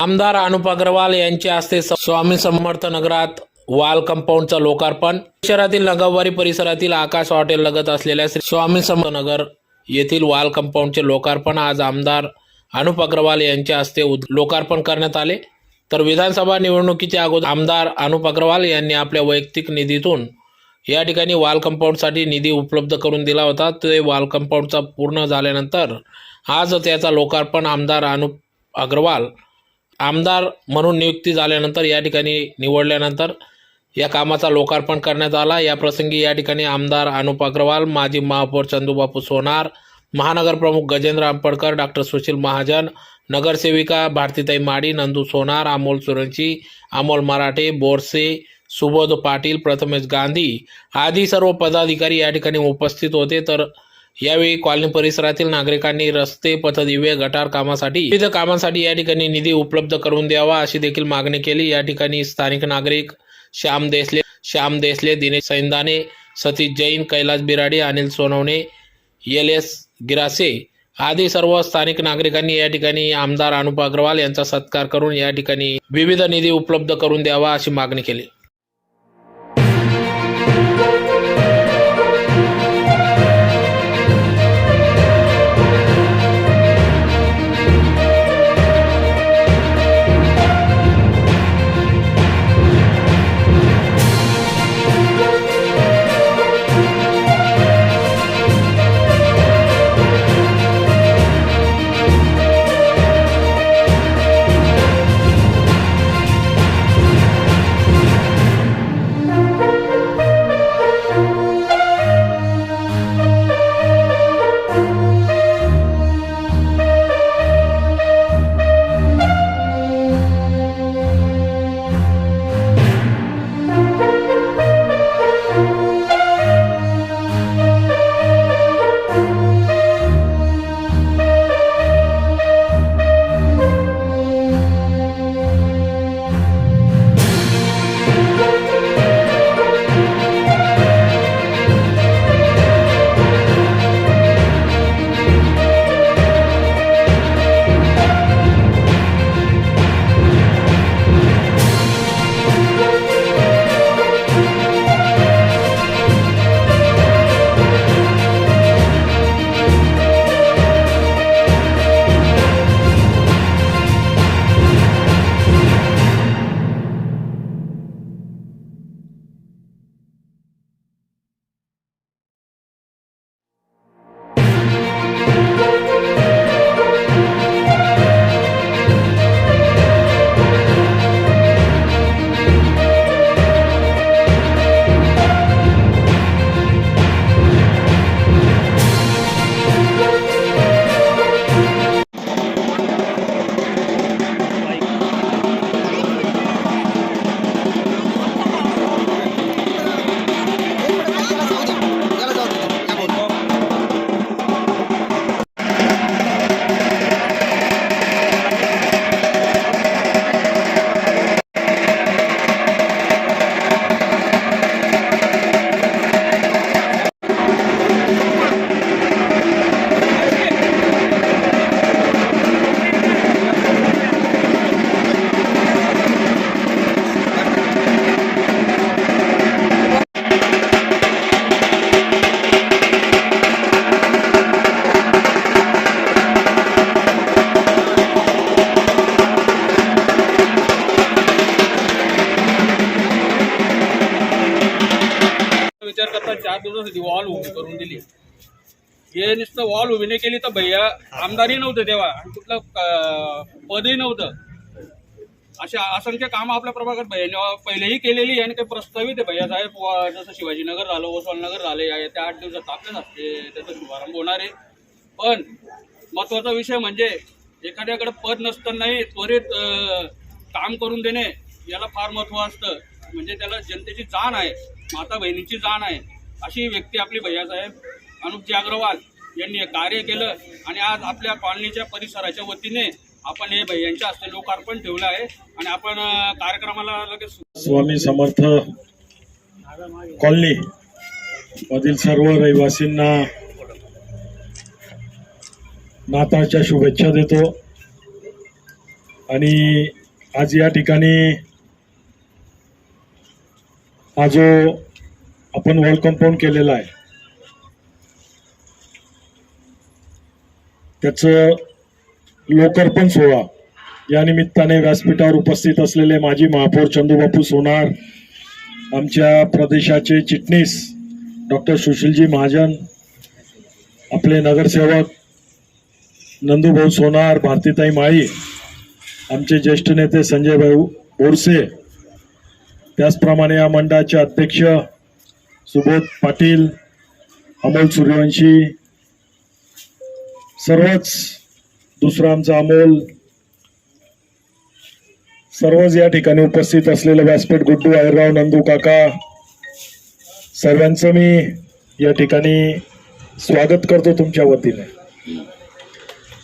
आमदार अनुप अग्रवाल यांच्या हस्ते स्वामी समर्थ नगरात वाल कंपाऊंडचं लोकार्पण. शहरातील नगरवारी परिसरातील आकाश हॉटेल लगत असलेल्या श्री स्वामी समर्थ नगर येथील वाल कंपाऊंडचे लोकार्पण आज आमदार अनुप अग्रवाल यांच्या हस्ते उद- लोकार्पण करण्यात आले. तर विधानसभा निवडणुकीच्या अगोदर आमदार अनुप अग्रवाल यांनी आपल्या वैयक्तिक निधीतून या ठिकाणी वाल कंपाऊंडसाठी निधी उपलब्ध करून दिला होता. ते वाल कंपाऊंडचा पूर्ण झाल्यानंतर आज त्याचा लोकार्पण आमदार अनुप अग्रवाल आमदार म्हणून नियुक्ती झाल्यानंतर या ठिकाणी निवडल्यानंतर या कामाचा लोकार्पण करण्यात आला. या प्रसंगी या ठिकाणी आमदार अनुप अग्रवाल माजी महापौर चंदूबापू सोनार महानगर प्रमुख गजेंद्र आंबडकर डॉक्टर सुशील महाजन नगरसेविका भारतीताई माडी नंदू सोनार अमोल सुरंची अमोल मराठे बोरसे सुबोध पाटील प्रथमेश गांधी आदी सर्व पदाधिकारी या ठिकाणी उपस्थित होते. तर यावेळी कॉलनी परिसरातील नागरिकांनी रस्ते पथदिव्य गटार कामासाठी विविध कामांसाठी या ठिकाणी निधी उपलब्ध करून द्यावा अशी देखील मागणी केली. या ठिकाणी स्थानिक नागरिक श्याम देसले श्याम देसले दिनेश सैंदाने सतीश जैन कैलास बिराडे अनिल सोनवणे एल एस गिरासे आदी सर्व स्थानिक नागरिकांनी या ठिकाणी आमदार अनुप अग्रवाल यांचा सत्कार करून या ठिकाणी विविध निधी उपलब्ध करून द्यावा अशी मागणी केली. आता चार दिवसासाठी वॉल उभी करून दिली. हे नुसतं वॉल उभी नाही केली तर भैया आमदारही नव्हतं तेव्हा आणि कुठलं पदही नव्हतं. अशा असंख्य कामं आपल्या प्रभागात भैयाने पहिलेही केलेली आहे आणि काही प्रस्तावित आहे. भैया साहेब जसं शिवाजीनगर झालं वसवालनगर झालं या त्या आठ दिवसात आपल्याच असते त्याचा शुभारंभ होणार आहे. पण महत्त्वाचा विषय म्हणजे एखाद्याकडे पद नसतानाही त्वरित काम करून देणे याला फार महत्त्व असतं. म्हणजे त्याला जनतेची जाण आहे माता बहिणीची जाण आहे. अशी व्यक्ती आपली भैयासाहेब अनुपजी अग्रवाल यांनी कार्य केलं आणि आज आपल्या कॉलनीच्या परिसराच्या वतीने आपण हे भैयांच्या हस्ते लोकार्पण ठेवलं आहे आणि आपण कार्यक्रमाला लगेच स्वामी समर्थ कॉलनी मधील सर्व रहिवासींना नाताळच्या शुभेच्छा देतो. आणि आज या ठिकाणी हा जो आपण वॉल कंपाऊंड केलेला आहे. त्याचं लोकार्पण सोहळा या निमित्ताने व्यासपीठावर उपस्थित असलेले माजी महापौर चंदूबापू सोनार आमच्या प्रदेशाचे चिटणीस डॉक्टर सुशीलजी महाजन आपले नगरसेवक नंदूभाऊ सोनार भारतीताई माळी आमचे ज्येष्ठ नेते संजय भाऊ बोरसे त्याचप्रमाणे या मंडळाचे अध्यक्ष सुबोध पाटील अमोल सूर्यवंशी. सर्वच दुसरा आमचा अमोल. सर्वच या ठिकाणी उपस्थित असलेलं व्यासपीठ गुड्डू आयरराव नंदू काका. सर्वांचं मी या ठिकाणी स्वागत करतो तुमच्या वतीने.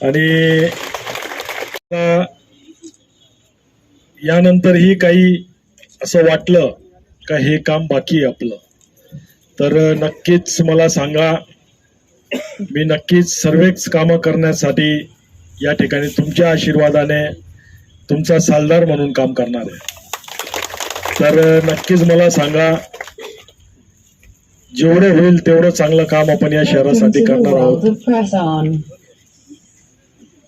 आणि यानंतरही काही असं वाटलं का हे काम बाकी आहे आपलं? तर नक्कीच मला सांगा मी नक्कीच सर्वच कामं करण्यासाठी या ठिकाणी तुमच्या आशीर्वादाने तुमचा सालदार म्हणून काम करणार आहे तर नक्कीच मला सांगा जेवढं होईल तेवढं चांगलं काम आपण या शहरासाठी करणार आहोत.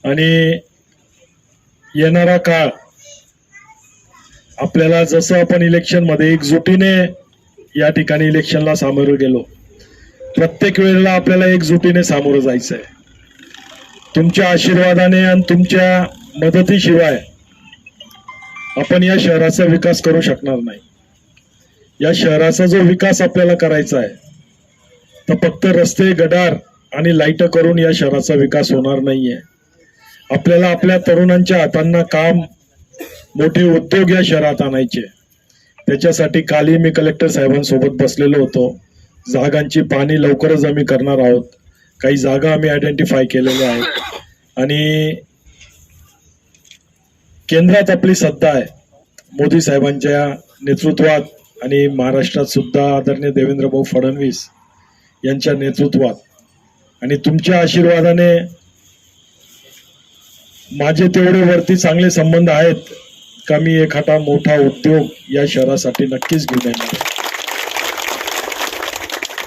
आणि येणारा काळ आपल्याला जसं आपण इलेक्शनमध्ये एकजुटीने या ठिकाणी इलेक्शनला सामोरं गेलो. प्रत्येक वेळेला आपल्याला एकजुटीने सामोरं जायचं आहे तुमच्या आशीर्वादाने आणि तुमच्या मदतीशिवाय आपण या शहराचा विकास करू शकणार नाही. या शहराचा जो विकास आपल्याला करायचा आहे तर फक्त रस्ते गडार आणि लाइट करून या शहराचा विकास होणार नाहीये. आपल्याला आपल्या तरुणांच्या हातांना काम मोठे उद्योग या शहरात आणायचे त्याच्यासाठी कालही मी कलेक्टर साहेबांसोबत बसलेलो होतो. जागांची पाहणी लवकरच आम्ही करणार आहोत. काही जागा आम्ही आयडेंटिफाय केलेल्या आहेत. आणि केंद्रात आपली सत्ता आहे. मोदी साहेबांच्या नेतृत्वात आणि महाराष्ट्रात सुद्धा आदरणीय देवेंद्र भाऊ फडणवीस यांच्या नेतृत्वात. आणि तुमच्या आशीर्वादाने माझे तेवढे वरती चांगले संबंध आहेत. का मी एखादा मोठा उद्योग या शहरासाठी नक्कीच घेऊन येणार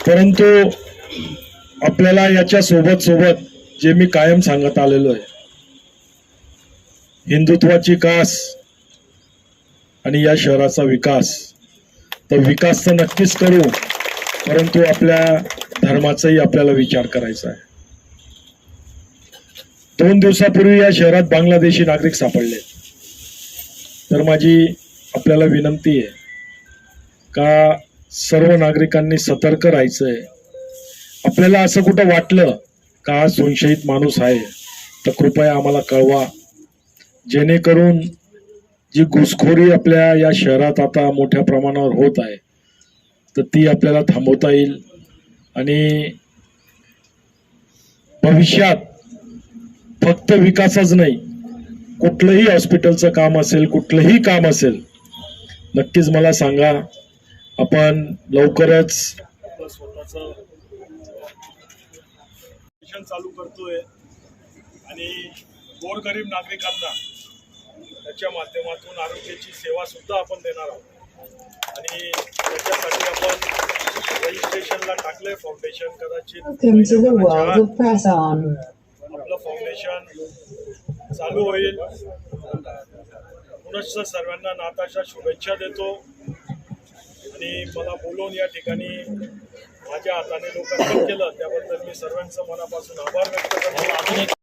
परंतु आपल्याला याच्या सोबत सोबत जे मी कायम सांगत आलेलो आहे हिंदुत्वाची कास आणि या शहराचा विकास तर विकास तर नक्कीच करू परंतु आपल्या धर्माचाही आपल्याला विचार करायचा आहे. दोन दिवसापूर्वी या शहरात बांगलादेशी नागरिक सापडले. तर माझी आपल्याला विनंती आहे का सर्व नागरिकांनी सतर्क राहायचं आहे आपल्याला असं कुठं वाटलं का संशयित माणूस आहे तर कृपया आम्हाला कळवा. जेणेकरून जी घुसखोरी आपल्या या शहरात आता मोठ्या प्रमाणावर होत आहे तर ती आपल्याला थांबवता येईल. आणि भविष्यात फक्त विकासच नाही कुठलंही हॉस्पिटलचं काम असेल कुठलंही काम असेल नक्कीच मला सांगा आपण लवकरच स्वतःचं चालू करतोय आणि गोरगरीब नागरिकांना त्याच्या माध्यमातून आरोग्याची सेवा सुद्धा आपण देणार आहोत. आणि त्याच्यासाठी आपण रजिस्ट्रेशनला टाकलंय फाउंडेशन कदाचित. आपलं फाउंडेशन चालू होईल. पुनश्च सर्वांना नाताच्या शुभेच्छा देतो. आणि मला बोलवून या ठिकाणी माझ्या हाताने लोकांनी केलं. त्याबद्दल मी सर्वांचं मनापासून आभार व्यक्त करतो.